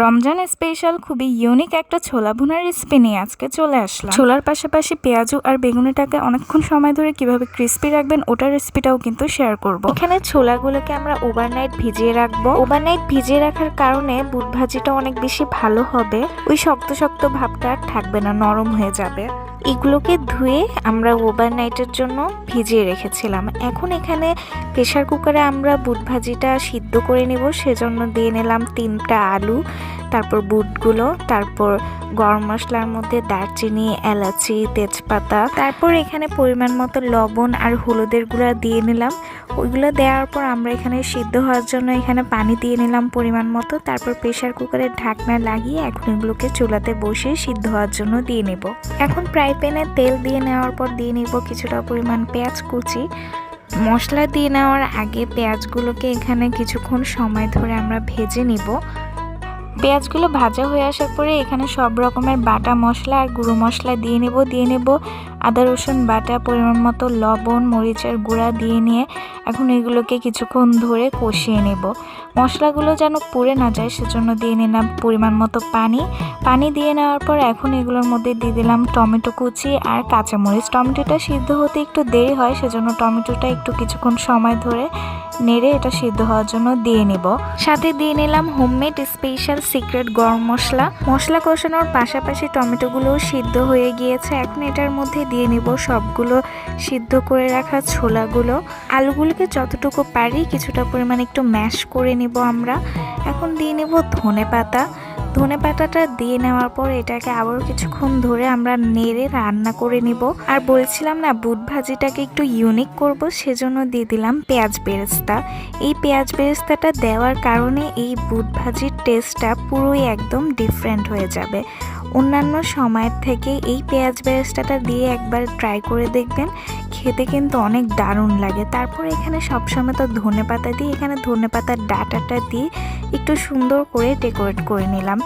Ramzan special খুবই unique একটা ছোলা ভুনার রেসিপি নিয়ে আজকে চলে আসলাম। ছোলার পাশাপাশি পেঁয়াজু আর বেগুনিটাকে অনেকক্ষণ সময় ধরে কীভাবে ক্রিস্পি রাখবেন ওটার রেসিপিটাও কিন্তু শেয়ার করব। এখানে ছোলাগুলোকে আমরা ওভারনাইট ভিজিয়ে রাখব। ওভারনাইট ভিজিয়ে রাখার কারণে বুট ভাজিটা অনেক বেশি ভালো হবে। ওই শক্ত শক্ত ভাবটা আর থাকবে না নরম হয়ে যাবে। এগুলোকে ধুয়ে আমরা ওভারনাইটের জন্য ভিজিয়ে রেখেছিলাম। এখন এখানে প্রেশার কুকারে আমরা বুট ভাজিটা সিদ্ধ করে নেব, সেজন্য দিয়ে নিলাম তিনটা আলু, তারপর বুটগুলো, তারপর গরম মশলার মধ্যে দারচিনি, এলাচি, তেজপাতা, তারপর এখানে পরিমাণ মতো লবণ আর হলুদের গুঁড়া দিয়ে নিলাম। ওইগুলো দেওয়ার পর আমরা এখানে সিদ্ধ হওয়ার জন্য এখানে পানি দিয়ে নিলাম পরিমাণ মতো, তারপর প্রেশার কুকারের ঢাকনা লাগিয়ে এখন এগুলোকে চুলাতে বসিয়ে সিদ্ধ হওয়ার জন্য দিয়ে নেব। এখন ফ্রাই প্যানে তেল দিয়ে নেওয়ার পর দিয়ে নিব কিছুটা পরিমাণ পেঁয়াজ কুচি। মশলা দিয়ে নেওয়ার আগে পেঁয়াজগুলোকে এখানে কিছুক্ষণ সময় ধরে আমরা ভেজে নিব। পেঁয়াজগুলো ভাজা হয়ে আসার পরে এখানে সব রকমের বাটা মশলা আর গুঁড়ো মশলা দিয়ে নেব দিয়ে নেব। আদা, রসুন বাটা, পরিমাণ মতো লবণ, মরিচের গুঁড়া দিয়ে নিয়ে এখন এগুলোকে কিছুক্ষণ ধরে কষিয়ে নেব। মশলাগুলো যেন পুড়ে না যায়, সেজন্য দিয়ে নিলাম পরিমাণ মতো পানি। পানি দিয়ে নেওয়ার পর এখন এগুলোর মধ্যে দিয়ে দিলাম টমেটো কুচি আর কাঁচামরিচ। টমেটোটা সিদ্ধ হতে একটু দেরি হয়, সেজন্য টমেটোটা একটু কিছুক্ষণ সময় ধরে নেড়ে এটা সিদ্ধ হওয়ার জন্য দিয়ে নেব। সাথে দিয়ে নিলাম হোমমেড স্পেশাল সিক্রেট গরম মশলা। মশলা কষানোর পাশাপাশি টমেটোগুলোও সিদ্ধ হয়ে গিয়েছে। এখন এটার মধ্যে দিয়ে নেব সবগুলো সিদ্ধ করে রাখা ছোলাগুলো। আলুগুলোকে যতটুকু পারি কিছুটা পরিমাণ একটু ম্যাশ করে নেব আমরা। এখন দিয়ে নেব ধনে পাতা। ধনে পাতাটা দিয়ে নেওয়ার পর এটাকে আবারও কিছুক্ষণ ধরে আমরা নেড়ে রান্না করে নিব। আর বলছিলাম না, বুট ভাজিটাকে একটু ইউনিক করব, সেজন্য দিয়ে দিলাম পেঁয়াজ বেরেস্তা। এই পেঁয়াজ বেরেস্তাটা দেওয়ার কারণে এই বুট ভাজির টেস্টটা পুরোই একদম ডিফারেন্ট হয়ে যাবে। অন্যান্য সময়ের থেকে এই পেঁয়াজ বেরেস্তাটা দিয়ে একবার ট্রাই করে দেখবেন। খেতে কিন্তু অনেক দারুণ লাগে। তারপর এখানে সবসময় তো ধনে পাতা দিয়ে, এখানে ধনে পাতার ডাটাটা দিয়ে একটু সুন্দর করে ডেকোরেট করে নিলাম।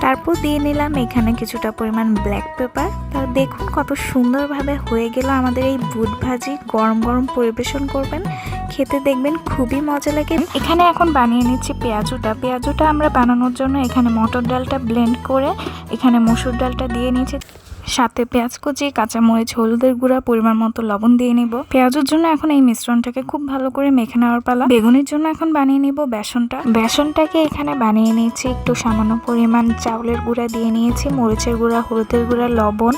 তারপর দিয়ে নিলাম এখানে কিছুটা পরিমাণ ব্ল্যাক পেপার তা দেখুন কত সুন্দরভাবে হয়ে গেল আমাদের এই বুট ভাজি। গরম গরম পরিবেশন করবেন। খেতে দেখবেন খুবই মজা লাগে। এখানে এখন বানিয়ে নিচ্ছি পেঁয়াজুটা। পেঁয়াজুটা আমরা বানানোর জন্য এখানে মটর ডালটা ব্লেন্ড করে এখানে মসুর ডালটা দিয়ে নিয়েছি সাথে পেঁয়াজ কুচি, কাঁচামরিচ, হলুদের গুঁড়া, পরিমাণ মতো লবণ দিয়ে নিব। পেঁয়াজের জন্য এখন এই মিশ্রণটাকে খুব ভালো করে মেখে নেওয়ার পালা। বেগুনের জন্য এখন বানিয়ে নিব বেসনটা। বেসনটাকে এখানে বানিয়ে নিয়েছি একটু সামান্য পরিমাণ চাউলের গুঁড়া দিয়ে নিয়েছি, মরিচের গুঁড়া, হলুদের গুঁড়া, লবণ,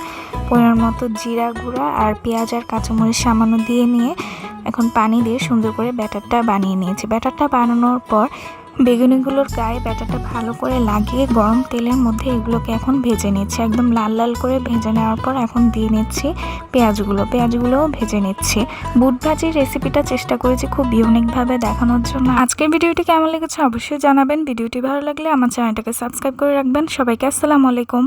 পরিমাণ মতো জিরা গুঁড়া আর পেঁয়াজ আর কাঁচামরিচ সামান্য দিয়ে নিয়ে এখন পানি দিয়ে সুন্দর করে ব্যাটারটা বানিয়ে নিয়েছি। ব্যাটারটা বানানোর পর বেগুনিগুলোর গায়ে ব্যাটারটা ভালো করে লাগিয়ে গরম তেলের মধ্যে এগুলোকে এখন ভেজে নিচ্ছি। একদম লাল লাল করে ভেজে নেওয়ার পর এখন দিয়ে নিচ্ছি পেঁয়াজগুলো। পেঁয়াজগুলোও ভেজে নিচ্ছি। বুট ভাজির রেসিপিটা চেষ্টা করেছি খুব ইউনিকভাবে দেখানোর জন্য। আজকের ভিডিওটি কেমন লেগেছে অবশ্যই জানাবেন। ভিডিওটি ভালো লাগলে আমার চ্যানেলটাকে সাবস্ক্রাইব করে রাখবেন। সবাইকে আসসালামু আলাইকুম।